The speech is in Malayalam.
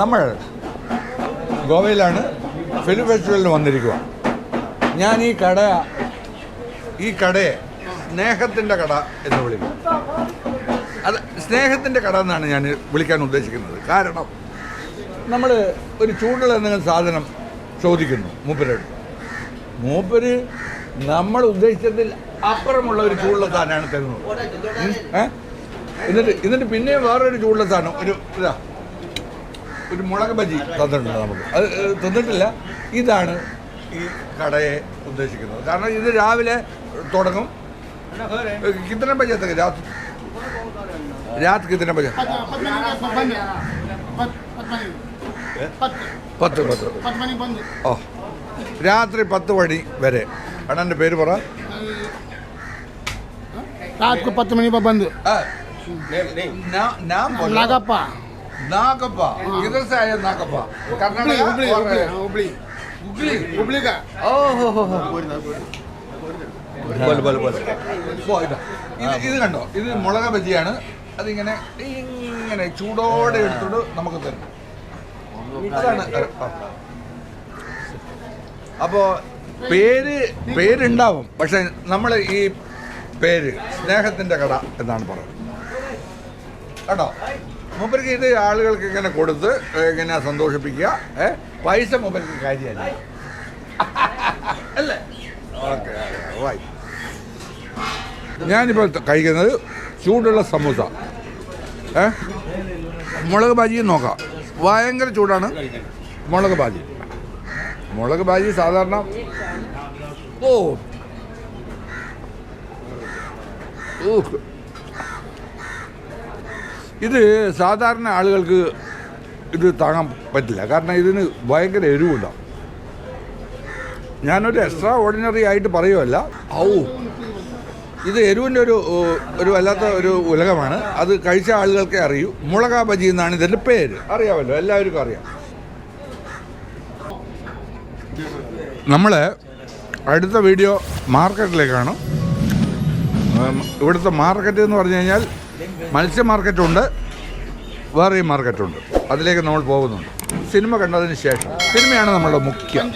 നമ്മൾ ഗോവയിലാണ് ഫിലിം ഫെസ്റ്റിവലിന് വന്നിരിക്കുക ഞാൻ ഈ കട ഈ കടയെ സ്നേഹത്തിന്റെ കട എന്ന് വിളിക്കും അത് സ്നേഹത്തിന്റെ കട എന്നാണ് ഞാൻ വിളിക്കാൻ ഉദ്ദേശിക്കുന്നത്. കാരണം നമ്മൾ ഒരു ചൂടുള്ള എന്തെങ്കിലും സാധനം ചോദിക്കുന്നു മൂപ്പരോട്. മൂപ്പര് നമ്മൾ ഉദ്ദേശിച്ചതിൽ അപ്പുറമുള്ള ഒരു ചൂടുള്ള സാധനമാണ് തരുന്നത്. എന്നിട്ട് എന്നിട്ട് പിന്നെയും വേറൊരു ചൂടുള്ള സാധനം ഒരു ഇതാ. ഒരു മുളക് ബജി തന്നിട്ടുണ്ട് നമുക്ക്. അത് തന്നിട്ടില്ല. ഇതാണ് ഈ കടയെ ഉദ്ദേശിക്കുന്നത്. കാരണം ഇത് രാവിലെ തുടങ്ങും. കിത്തനം ബജെ രാത്രി രാത്രി കിത്തനം ബജ. പത്ത് പത്ത് ഓ. രാത്രി പത്ത് മണി വരെ. അണ്ണന്റെ പേര് പറ. പത്ത് മണി ബന്ദ് നാം ನಾಗಪ್ಪ ಗಿರಸಾಯ ನಾಗಪ್ಪ ಕರ್ನಾಟಕ ഇത്. കണ്ടോ? ഇത് മുളക ബജിയാണ്. അതിങ്ങനെ ഇങ്ങനെ ചൂടോടെ എടുത്തോണ്ട് നമുക്ക് തരും. അപ്പോ പേര് പേരുണ്ടാവും. പക്ഷെ നമ്മൾ ഈ പേര് സ്നേഹത്തിന്റെ കട എന്നാണ് പറയുന്നത്. കേട്ടോ മൂപ്പർക്ക് ഇത് ആളുകൾക്ക് ഇങ്ങനെ കൊടുത്ത് ഇങ്ങനെ സന്തോഷിപ്പിക്കുക. ഏഹ് പൈസ മൂപ്പർക്ക് കാര്യമല്ല. അല്ലേ? ഓക്കെ വായി. ഞാനിപ്പോൾ കഴിക്കുന്നത് ചൂടുള്ള സമൂസ. ഏ മുളക് ഭാജിയും നോക്കാം. ഭയങ്കര ചൂടാണ് മുളക് ഭാജി. മുളക് ഭാജി സാധാരണ ഓ. ഇത് സാധാരണ ആളുകൾക്ക് ഇത് താങ്ങാൻ പറ്റില്ല. കാരണം ഇതിന് ഭയങ്കര എരിവുണ്ടാവും. ഞാനൊരു എക്സ്ട്രാ ഓർഡിനറി ആയിട്ട് പറയുമല്ല ഔ ഇത് എരിവിന്റെ ഒരു ഒരു വല്ലാത്ത ഒരു ഉലകമാണ്. അത് കഴിച്ച ആളുകൾക്കേ അറിയൂ. മുളകാ ബജി എന്നാണ് ഇതിന്റെ പേര്. അറിയാമല്ലോ എല്ലാവർക്കും അറിയാം. നമ്മൾ അടുത്ത വീഡിയോ മാർക്കറ്റിലേക്കാണ് ഇവിടുത്തെ മാർക്കറ്റ് എന്ന് പറഞ്ഞു കഴിഞ്ഞാൽ മത്സ്യ മാർക്കറ്റുണ്ട് വേറെയും മാർക്കറ്റുണ്ട്. അതിലേക്ക് നമ്മൾ പോകുന്നുണ്ട്. സിനിമ കണ്ടതിന് ശേഷം. സിനിമയാണ് നമ്മളുടെ മുഖ്യം.